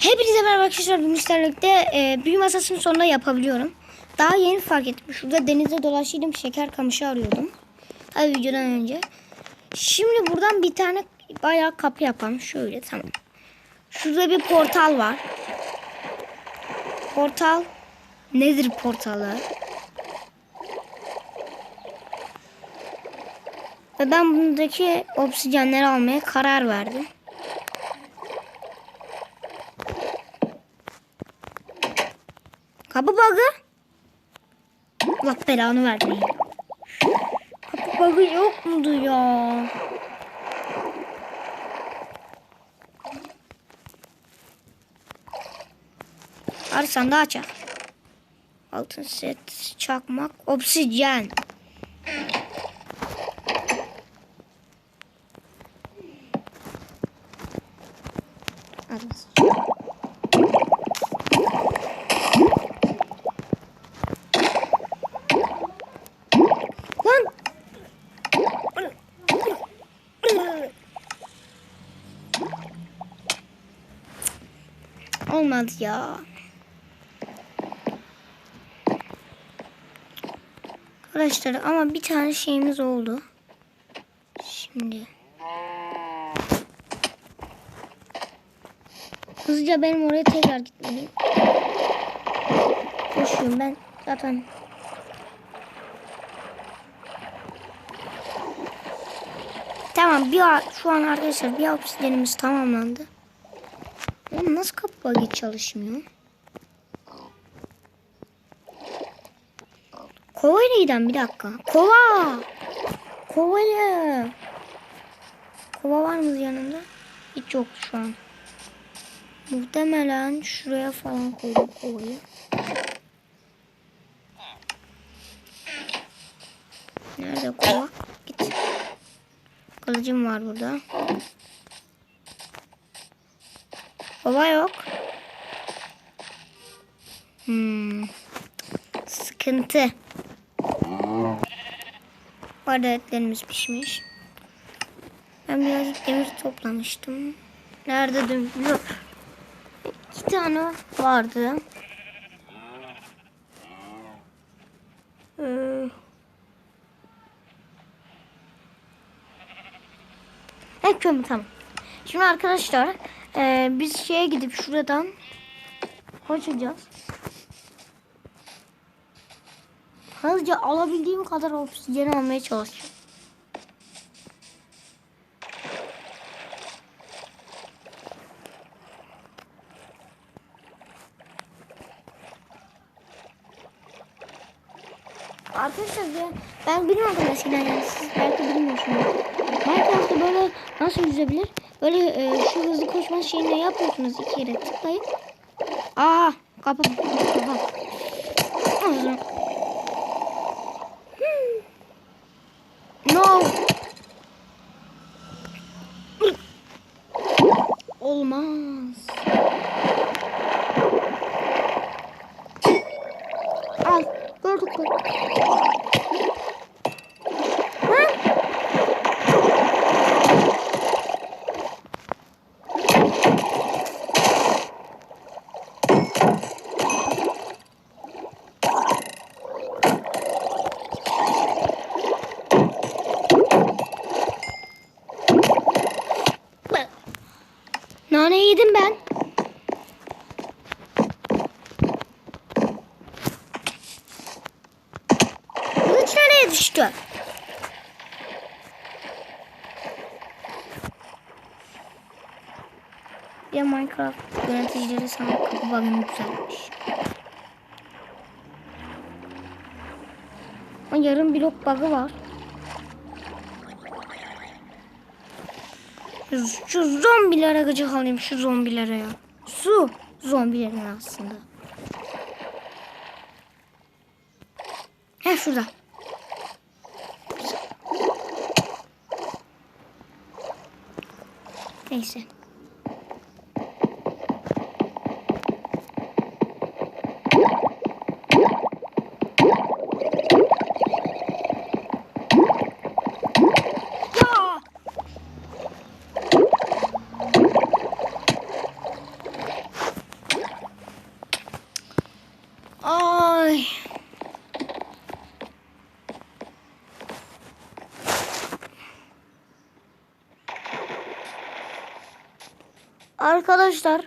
Hepinize merhaba arkadaşlar. Bugün sizlerle e, büyü masasının sonunda yapabiliyorum. Daha yeni fark ettim. Şurada denizde dolaşıyordum. Şeker kamışı arıyordum. Hadi videodan önce. Şimdi buradan bir tane bayağı kapı yapalım. Şöyle tamam. Şurada bir portal var. Portal nedir portalı? Ve ben bundaki obsidyenleri almaya karar verdim. Kapı bug'ı. Allah belanı vermeyin. Kapı bug'ı yok mudu ya? Hadi sen de aç. ha. Altın set, çakmak, obsidyen. Hadi. Olmadı ya. Arkadaşlar ama bir tane şeyimiz oldu. Şimdi. Hızlıca benim oraya tekrar gitmeliyim. Koşuyorum ben zaten Tamam bir şu an arkadaşlar bir obsidyenimiz tamamlandı. Oğlum nasıl kapı bug'i çalışmıyor? Kova ile giden bir dakika. Kova! Kova ile. Kova var mı yanında? Hiç yok şu an. Muhtemelen şuraya falan koydum kovayı. Nerede kova? Git. Kılıcım var burada. Baba yok. Hmm. Sıkıntı. Bu arada etlerimiz pişmiş. Ben birazcık demir toplamıştım. Nerede dün? Yok. İki tane vardı. Ee, Evet tamam. Şimdi arkadaşlar e, biz şeye gidip şuradan koşacağız. Hızlıca alabildiğim kadar oksijen almaya çalışacağım. Arkadaşlar ben bilmiyordum eskiden yani siz belki bilmiyorsunuz. Minecraft'ta böyle nasıl yüzebilir? Böyle e, şu hızlı koşma şeyini yapıyorsunuz iki kere tıklayıp. Aa kapı. Hmm. No. Olmaz. Al. Gördük mü? Düştü? Ya Minecraft yöneticileri sana kapı bug'ını düzeltmiş. Ama yarım blok bug'ı var. Şu, zombilere gıcık alayım şu zombilere ya. Su zombilerin aslında. He şurada. Neyse. Ya! Arkadaşlar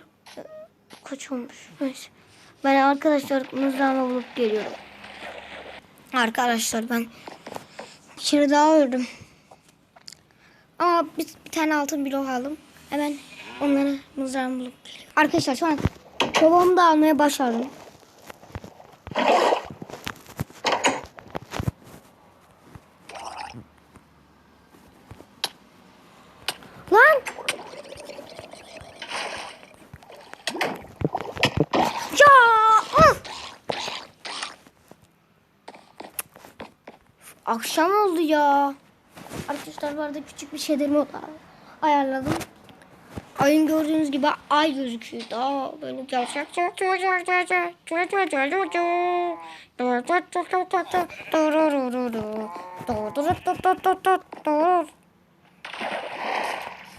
kaç olmuş? Neyse. Ben arkadaşlar mızrağımı bulup geliyorum. Arkadaşlar ben bir daha öldüm. Ama bir, bir tane altın blok aldım. Hemen onları mızrağımı bulup geliyorum. Arkadaşlar şu an kovamı da almaya başladım. Akşam oldu ya. Arkadaşlar bu arada küçük bir şeyler mod ayarladım. Ayın gördüğünüz gibi ay gözüküyor. Daha böyle gerçek.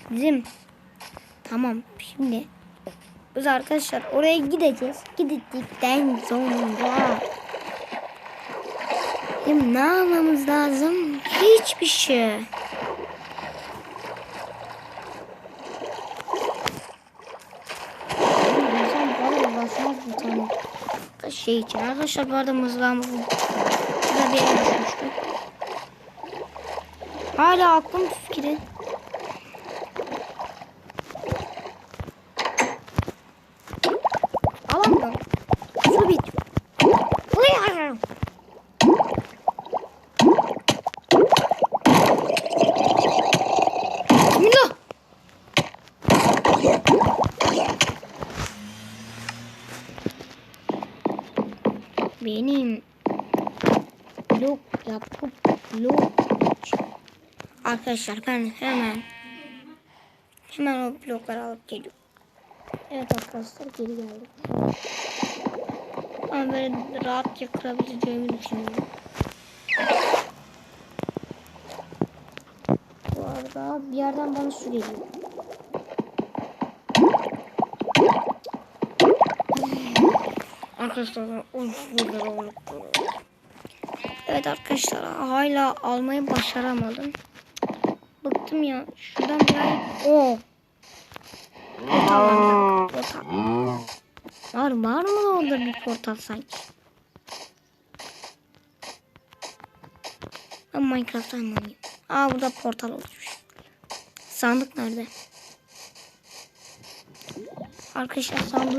Bizim tamam şimdi biz arkadaşlar oraya gideceğiz. Gittikten sonra bizim ne yapmamız lazım? Hiçbir şey. Şey için. Arkadaşlar bu arada mızrağımı buldum. Burada bir yere düşmüştüm. Hala aklım fikri. Benim blok yapıp blok Arkadaşlar ben hemen hemen o blokları alıp geliyorum. Evet arkadaşlar geri geldim. Ama böyle rahatça kırabileceğimi düşünüyorum. Bu arada bir yerden bana su geliyor. Arkadaşlar uçları unuttum. Evet arkadaşlar hala almayı başaramadım. Bıktım ya. Şuradan bir ay... Oo. Portal var. bir dakika, Portal. Var, mı orada bir portal sanki? Ben Minecraft'ta anlamayayım. Aa burada portal olmuş. Sandık nerede? Arkadaşlar sandığı